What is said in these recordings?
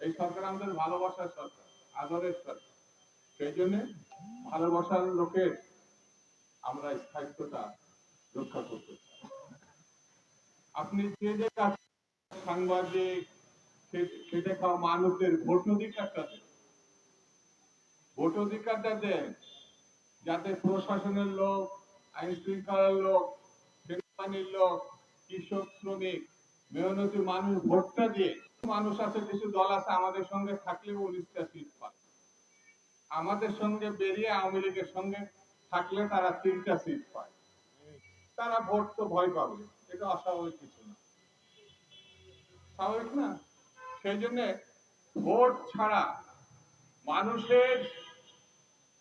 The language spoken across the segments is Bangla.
এই সরকার আমাদের ভালোবাসার সরকার, আদরের সরকার। সেই জন্য ভালোবাসার লোকের আমরা স্থায়িত্বটা রক্ষা করতে আপনি যে যে সাংবাদিক খেটে খাওয়া মানুষদের ভোট অধিকারটা দেন। ভোট অধিকারটা দেন যাতে প্রশাসনের লোক, আইন শৃঙ্খলার লোক, সেনাবাহিনীর লোক, কৃষক, শ্রমিক, মেহনতি মানুষ ভোটটা দিয়ে মানুষ আছে, কিছু দল আছে, আমাদের সঙ্গে থাকলে উনিশটা সিট পায় আমাদের সঙ্গে বেরিয়ে আওয়ামী লীগের সঙ্গে থাকলে তারা তিনটা সিট পায়। তারা ভোট তো ভয় পাবে, এটা অস্বাভাবিক কিছু না। স্বাভাবিক না? সেই জন্য ভোট ছাড়া, মানুষের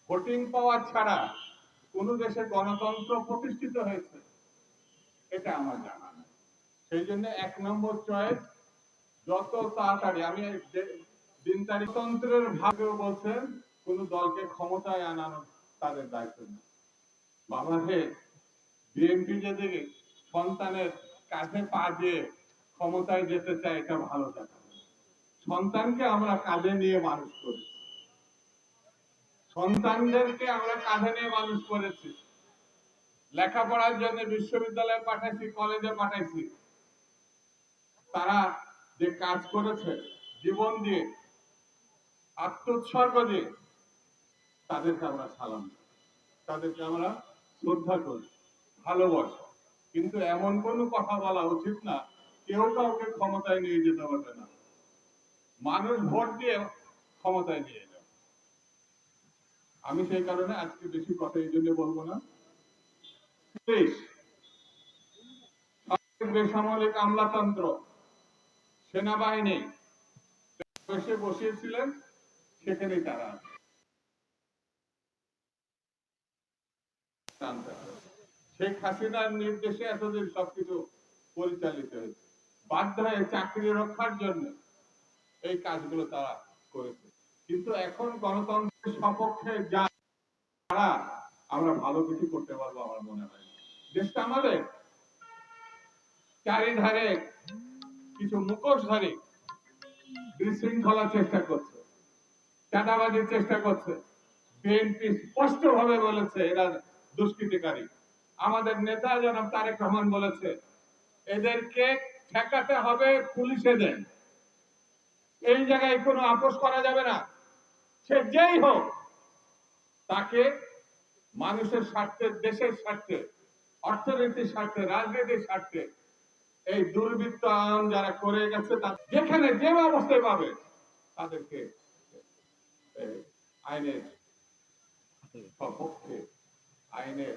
ভোটিং পাওয়ার ছাড়া কোন দেশে গণতন্ত্র প্রতিষ্ঠিত হয়েছে, এটা আমার জানা নেই। সেই জন্য এক নম্বর চয়েস যত তাড়াতাড়ি, আমি দিন বলছেন, কোন দলকে ক্ষমতায় আনানো তাদের দায়িত্ব নেই বাংলাদেশে বিএনপি যেদিকে সন্তানের কাছে পা দিয়ে ক্ষমতায় যেতে চায়, এটা ভালো কথা সন্তানকে আমরা কাঁধে নিয়ে মানুষ করেছি। সন্তানদেরকে আমরা কাঁধে নিয়ে মানুষ করেছি। লেখাপড়ার জন্য বিশ্ববিদ্যালয়ে পাঠাইছি, কলেজে পাঠাইছি। তারা যে কাজ করেছে, জীবন দিয়ে, আত্মোৎসর্গ দিয়ে, তাদেরকে আমরা সালাম। তাদেরকে আমরা শ্রদ্ধা করি, ভালোবাসি। কিন্তু এমন কোনো কথা বলা উচিত না, কেউ কাউকে ক্ষমতায় নিয়ে যেতে পারবে না। মানুষ ভোট দিয়ে ক্ষমতায় নিয়ে যাবে। আমি সেই কারণে আজকে বেশি কথা এই জন্য বলব না। সামরিক বেসামরিক আমলাতন্ত্র সেনাবাহিনী এসে বসিয়েছিলেন, সেখানেই তারা। শেখ হাসিনার নির্দেশে এতদিন সবকিছু পরিচালিত হয়েছে। বাধ্য হয়ে চাকরি রক্ষার জন্য এই কাজগুলো তারা করেছে। কিন্তু এখন গণতন্ত্রের সপক্ষে যা ছাড়া আমরা ভালো কিছু করতে পারব আমার মনে হয় দেশটা আমাদের। চারিধারে কিছু মুখোশধারী বিশৃঙ্খলা চেষ্টা করছে, চাঁদাবাজির চেষ্টা করছে। বিএনপি স্পষ্ট ভাবে বলেছে এরা দুষ্কৃতিকারী। আমাদের নেতা জনাব তারেক রহমান বলেছে, এদেরকে ঠেকাতে হবে পুলিশে দেন। এই জায়গায় কোনো আপোষ করা যাবে না। সে যেই হোক, তাকে মানুষের স্বার্থে, দেশের স্বার্থে, অর্থনীতির স্বার্থে, রাজনীতির স্বার্থে এই দুর্বৃত্ত আম যারা করে গেছে যেখানে যে অবস্থায় পাবে তাদেরকে আইনের সপক্ষে আইনের